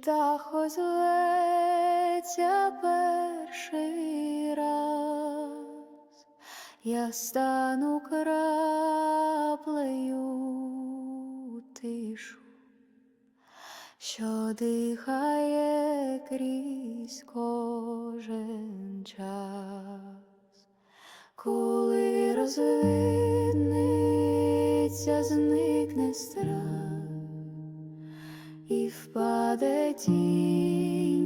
птах озветься перший раз, я стану краплею тишу, що дихає крізь кожен час, коли розвиднеться, зникне страх. І впав Паде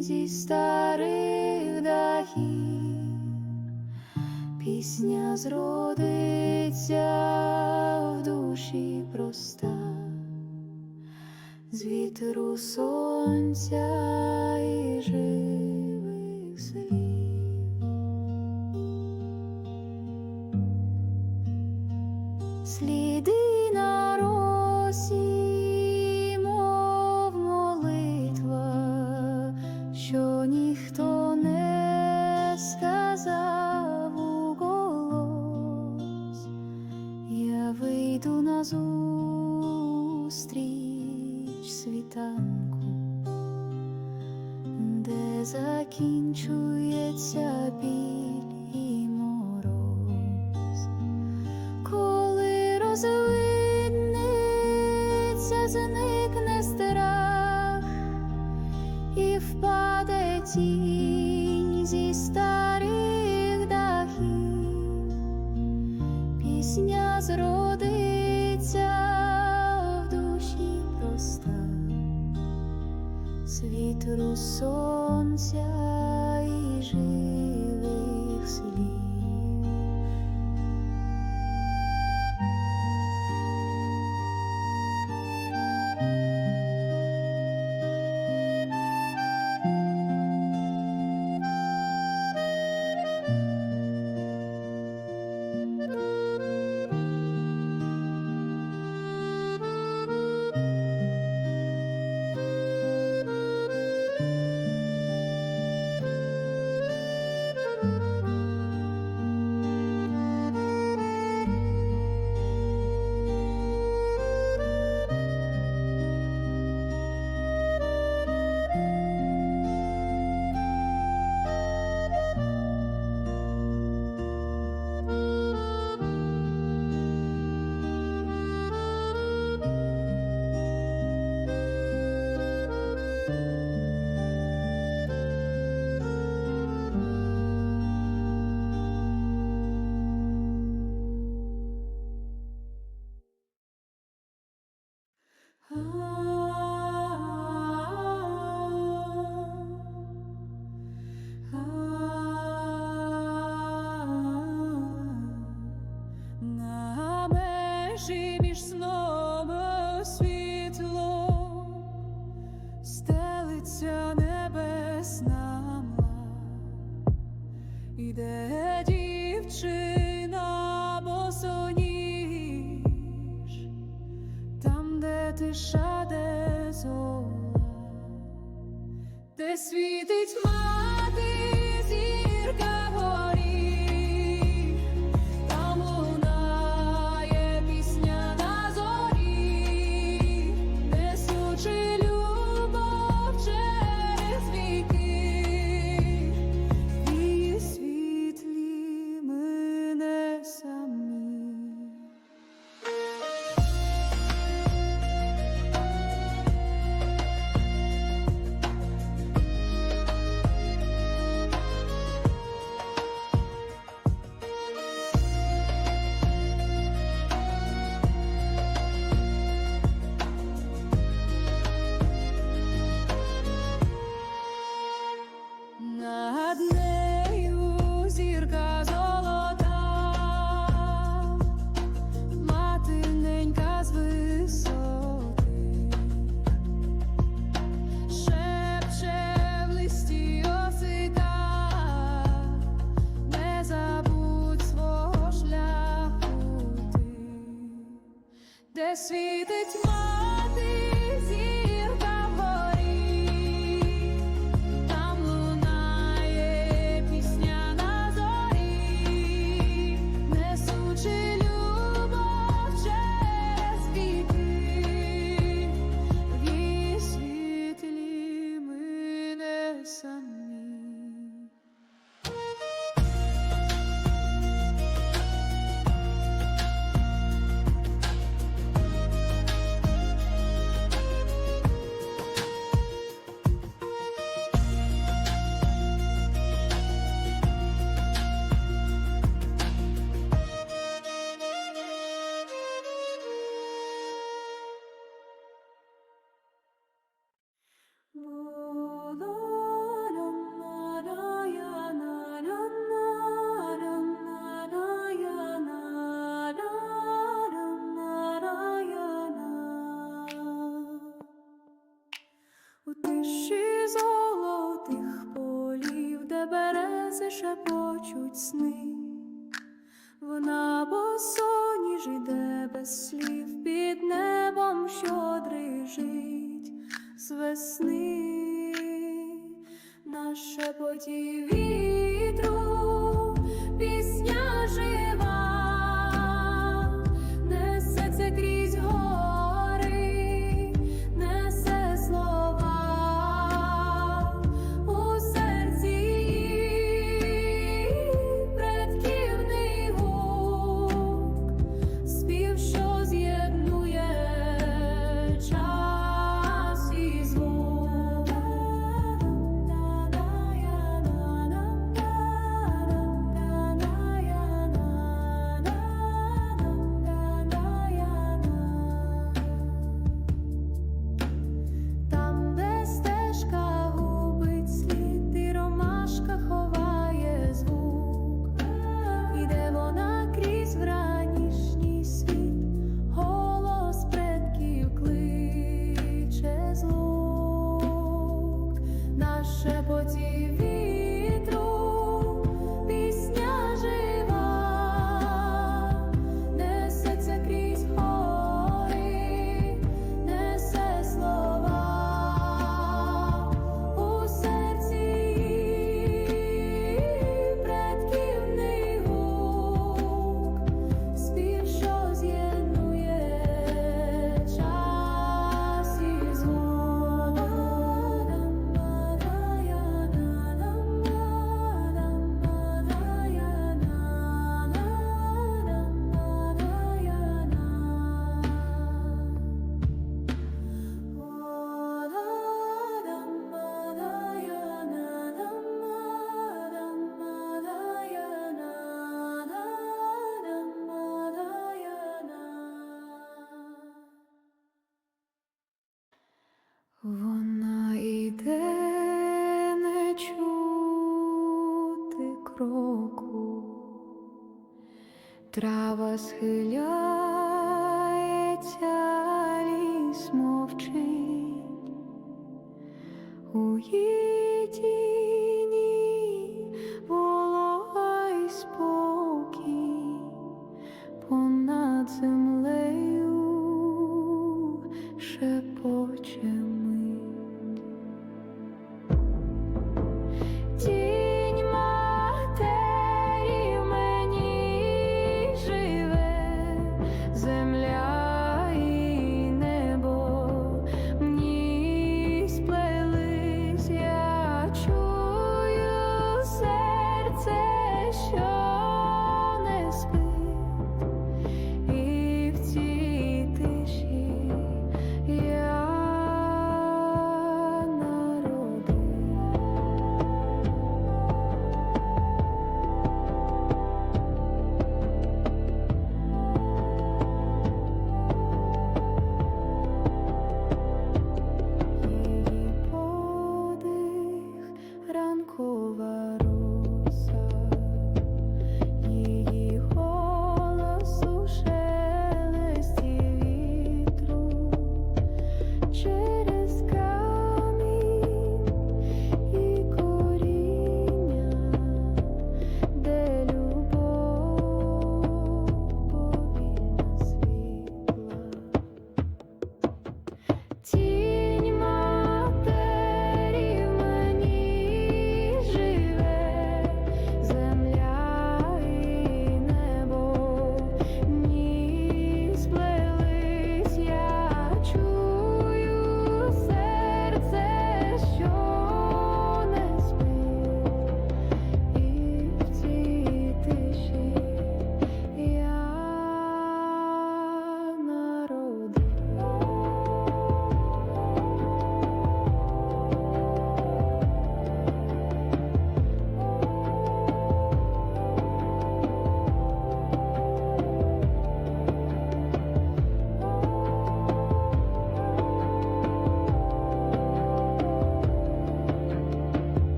зі старих дахів, пісня зродиться в душі проста, з вітру сонця і живих світ. розвиднеться, зникне страх і впаде тінь зі ста. Oh. melody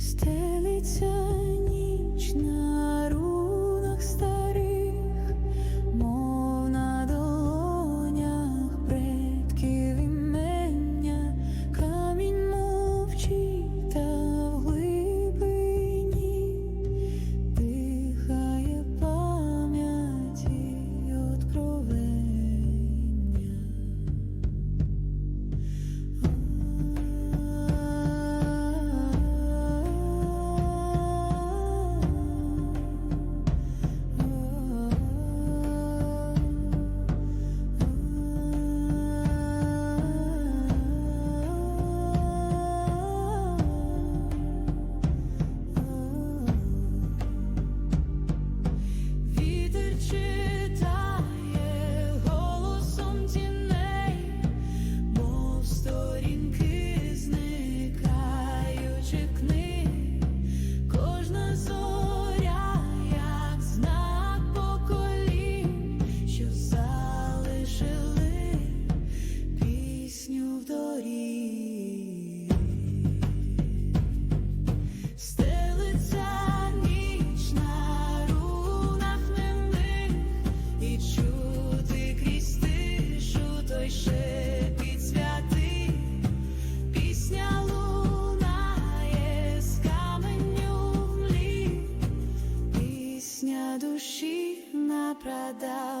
Стелиться da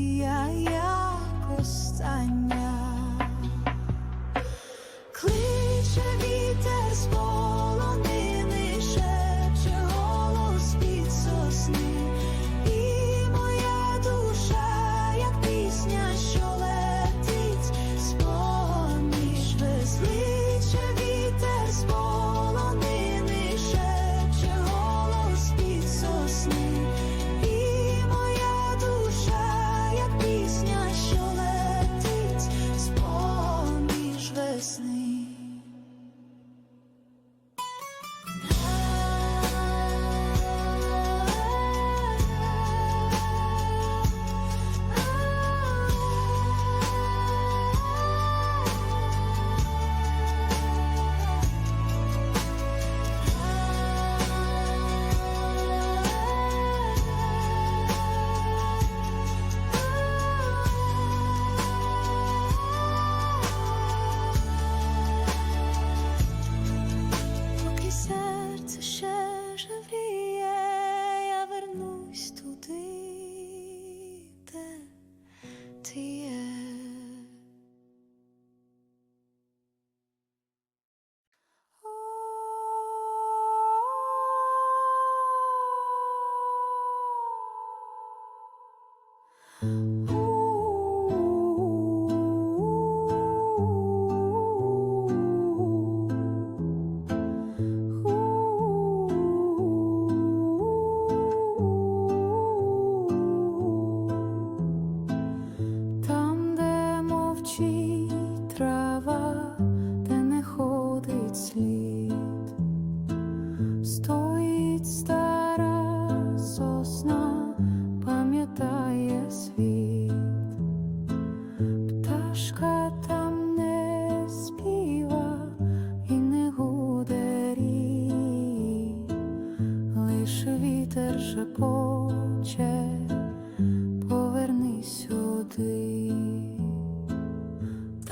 надія як остання.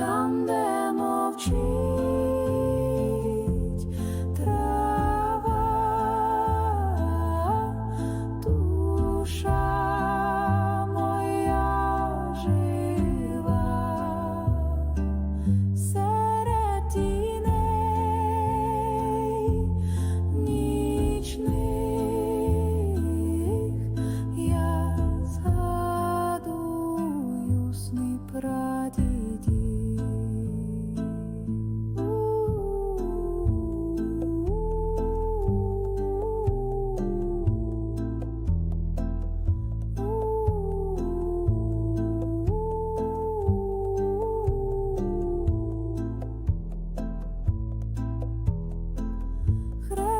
там, де мовчить.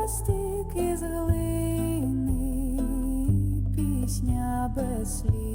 мостик із глини, пісня без слів.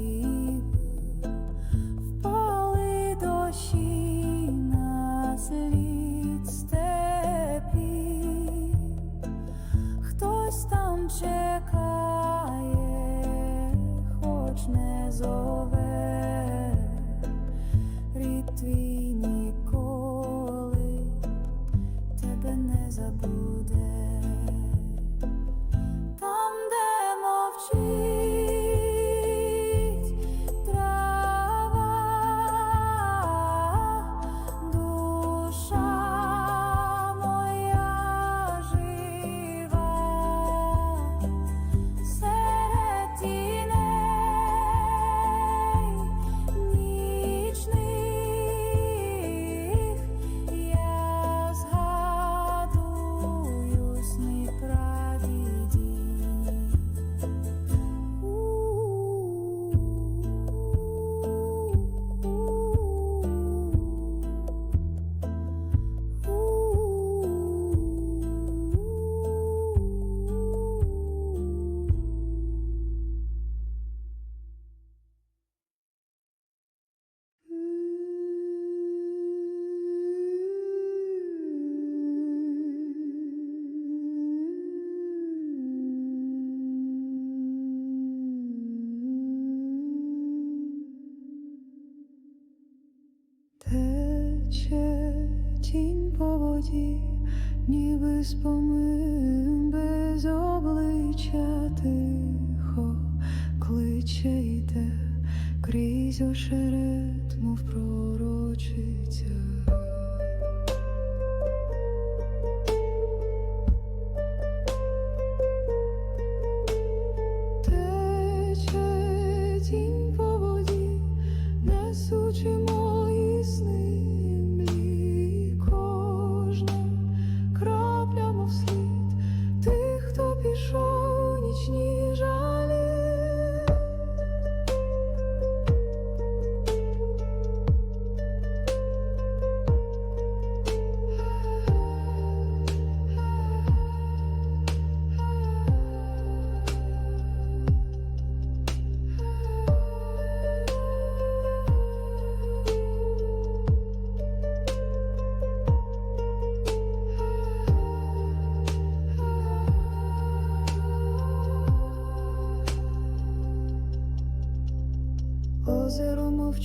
Ніби спомин без обличчя тихо кличе йде крізь ошерет, мов пророчиця.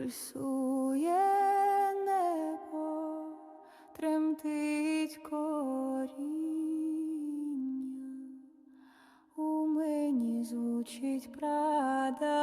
Пульсує небо, тремтить коріння. У мені звучить прадавній